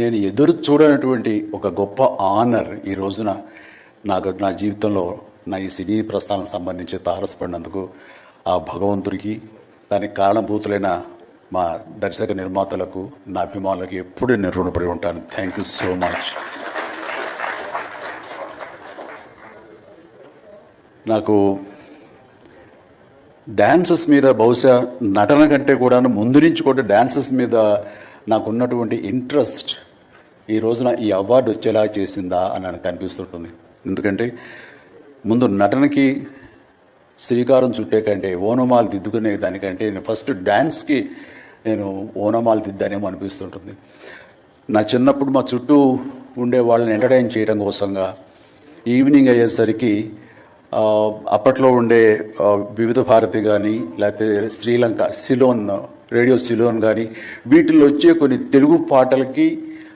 నేను ఎదురు చూడనటువంటి ఒక గొప్ప ఆనర్ ఈ రోజున నాకు నా జీవితంలో నా ఈ సినీ ప్రస్థానం సంబంధించి తారసపడినందుకు ఆ భగవంతుడికి దానికి కారణభూతులైన మా దర్శక నిర్మాతలకు నా అభిమానులకు ఎప్పుడు నేను రుణపడి ఉంటాను. థ్యాంక్ యూ సో మచ్ నాకు డ్యాన్సెస్ మీద బహుశా నటన కంటే కూడా ముందు నుంచి కూడా డ్యాన్సెస్ మీద నాకున్నటువంటి ఇంట్రెస్ట్ ఈ రోజున ఈ అవార్డు వచ్చేలా చేసిందా అని నాకు అనిపిస్తుంటుంది. ఎందుకంటే ముందు నటనకి శ్రీకారం చుట్టే కంటే ఓనమాలు దిద్దుకునే దానికంటే నేను ఫస్ట్ డ్యాన్స్కి నేను ఓనమాలు దిద్దానేమో అనిపిస్తుంటుంది. నా చిన్నప్పుడు మా చుట్టూ ఉండే వాళ్ళని ఎంటర్టైన్ చేయడం కోసంగా ఈవినింగ్ అయ్యేసరికి అప్పట్లో ఉండే వివిధ భారతి కానీ లేకపోతే శ్రీలంక సిలోన్ రేడియో సిలోన్ కానీ వీటిల్లో వచ్చే కొన్ని తెలుగు పాటలకి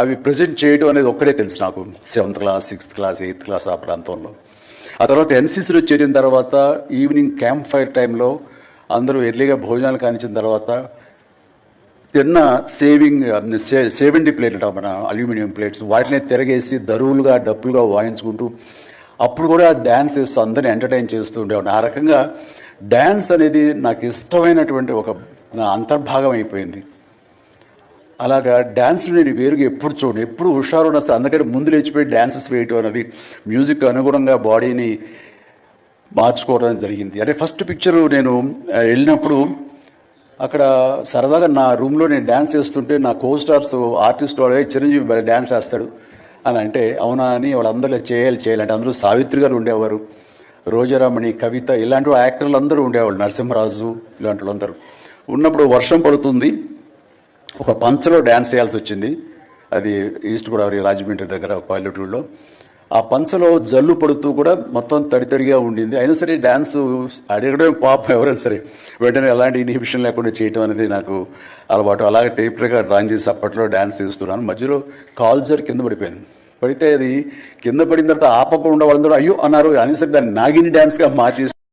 అవి ప్రజెంట్ చేయడం అనేది ఒక్కడే తెలుసు నాకు. Seventh class sixth class eighth class ఆ ప్రాంతంలో. ఆ తర్వాత ఎన్సీసీలో చేరిన తర్వాత ఈవినింగ్ క్యాంప్ ఫైర్ టైంలో అందరూ ఎర్లీగా భోజనాలు కానిచ్చిన తర్వాత తిన్న సేవింగ్ సే సేవెంటీ ప్లేట్లు మన అల్యూమినియం ప్లేట్స్ వాటిని తిరగేసి దరువులుగా డప్పులుగా వాయించుకుంటూ అప్పుడు కూడా డ్యాన్స్ చేస్తూ అందరిని ఎంటర్టైన్ చేస్తూ ఉండేవాడిని. ఆ రకంగా డ్యాన్స్ అనేది నాకు ఇష్టమైనటువంటి ఒక నా అంతర్భాగం అయిపోయింది. అలాగా డ్యాన్స్లు నేను వేరుగా ఎప్పుడు చూడండి. ఎప్పుడు హుషారు ఉన్న అందుకని ముందు లేచిపోయి డ్యాన్సెస్ వేయటం అనేది మ్యూజిక్ అనుగుణంగా బాడీని మార్చుకోవడం జరిగింది. అంటే ఫస్ట్ పిక్చరు నేను వెళ్ళినప్పుడు అక్కడ సరదాగా నా రూమ్లో నేను డ్యాన్స్ చేస్తుంటే నా కో స్టార్స్ ఆర్టిస్ట్ వాళ్ళే చిరంజీవి డ్యాన్స్ వేస్తాడు అని అంటే అవునా అని వాళ్ళందరూ చేయాలి చేయాలంటే అందరూ సావిత్రి గారు ఉండేవారు రోజారామణి కవిత ఇలాంటి యాక్టర్లు అందరూ ఉండేవాళ్ళు నరసింహరాజు ఇలాంటి వాళ్ళందరూ. ఉన్నప్పుడు వర్షం పడుతుంది. ఒక పంచలో డ్యాన్స్ చేయాల్సి వచ్చింది. అది ఈస్ట్ గోదావరి రాజమండ్రి దగ్గర పల్లెటూరులో. ఆ పంచలో జల్లు పడుతూ కూడా మొత్తం తడి తడిగా ఉండింది. అయినా సరే డ్యాన్స్ అడగడం పాపం ఎవరైనా సరే. వెంటనే ఎలాంటి ఇన్హిబిషన్ లేకుండా చేయటం అనేది నాకు అలవాటు. అలాగే టేప్ రికార్డ్ డ్రాయింగ్ చేసి అప్పట్లో డ్యాన్స్ చేస్తున్నాను. మధ్యలో కాల్జర్ కింద పడిపోయింది. పడితే అది కింద పడిన తర్వాత ఆపకుండా వాళ్ళందరూ అయ్యో అన్నారు. అయినా సరే దాన్ని నాగిని డ్యాన్స్గా మార్చేసి